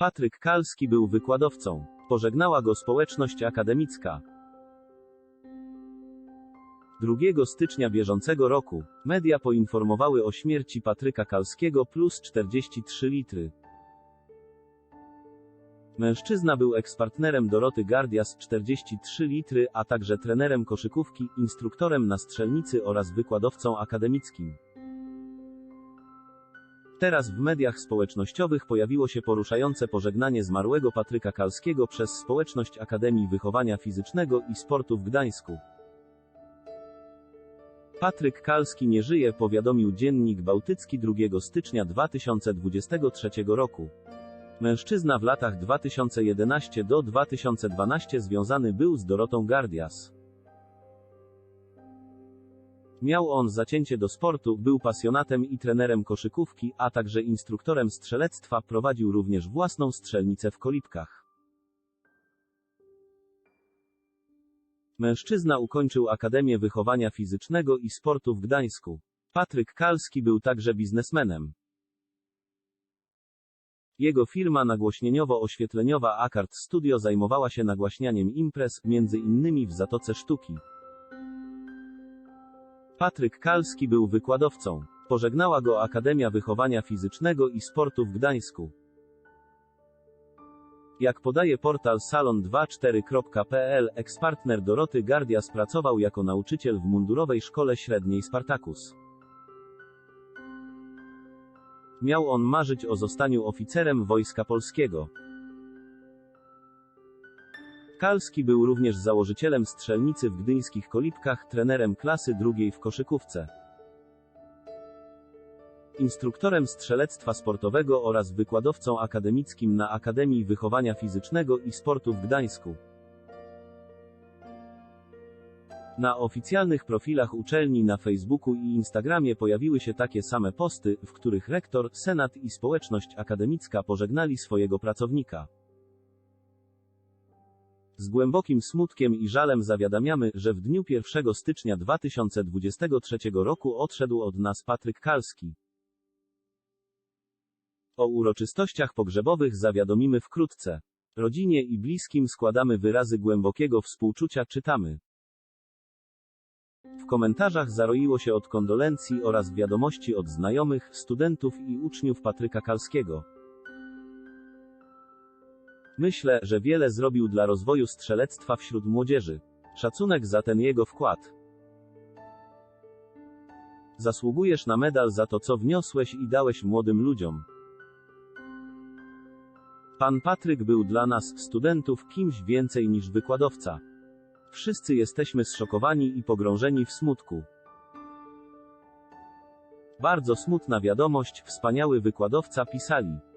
Patryk Kalski był wykładowcą. Pożegnała go społeczność akademicka. 2 stycznia bieżącego roku media poinformowały o śmierci Patryka Kalskiego plus 43 litry. Mężczyzna był ekspartnerem Doroty Gardias 43 litry, a także trenerem koszykówki, instruktorem na strzelnicy oraz wykładowcą akademickim. Teraz w mediach społecznościowych pojawiło się poruszające pożegnanie zmarłego Patryka Kalskiego przez społeczność Akademii Wychowania Fizycznego i Sportu w Gdańsku. Patryk Kalski nie żyje, powiadomił Dziennik Bałtycki 2 stycznia 2023 roku. Mężczyzna w latach 2011 do 2012 związany był z Dorotą Gardias. Miał on zacięcie do sportu, był pasjonatem i trenerem koszykówki, a także instruktorem strzelectwa, prowadził również własną strzelnicę w Kolipkach. Mężczyzna ukończył Akademię Wychowania Fizycznego i Sportu w Gdańsku. Patryk Kalski był także biznesmenem. Jego firma nagłośnieniowo-oświetleniowa Akard Studio zajmowała się nagłaśnianiem imprez, między innymi w Zatoce Sztuki. Patryk Kalski był wykładowcą. Pożegnała go Akademia Wychowania Fizycznego i Sportu w Gdańsku. Jak podaje portal salon24.pl, ekspartner Doroty Gardias pracował jako nauczyciel w mundurowej szkole średniej Spartacus. Miał on marzyć o zostaniu oficerem Wojska Polskiego. Kalski był również założycielem strzelnicy w gdyńskich Kolipkach, trenerem klasy drugiej w koszykówce. Instruktorem strzelectwa sportowego oraz wykładowcą akademickim na Akademii Wychowania Fizycznego i Sportu w Gdańsku. Na oficjalnych profilach uczelni na Facebooku i Instagramie pojawiły się takie same posty, w których rektor, senat i społeczność akademicka pożegnali swojego pracownika. Z głębokim smutkiem i żalem zawiadamiamy, że w dniu 1 stycznia 2023 roku odszedł od nas Patryk Kalski. O uroczystościach pogrzebowych zawiadomimy wkrótce. Rodzinie i bliskim składamy wyrazy głębokiego współczucia, czytamy. W komentarzach zaroiło się od kondolencji oraz wiadomości od znajomych, studentów i uczniów Patryka Kalskiego. Myślę, że wiele zrobił dla rozwoju strzelectwa wśród młodzieży. Szacunek za ten jego wkład. Zasługujesz na medal za to, co wniosłeś i dałeś młodym ludziom. Pan Patryk był dla nas, studentów, kimś więcej niż wykładowca. Wszyscy jesteśmy zszokowani i pogrążeni w smutku. Bardzo smutna wiadomość, wspaniały wykładowca pisali.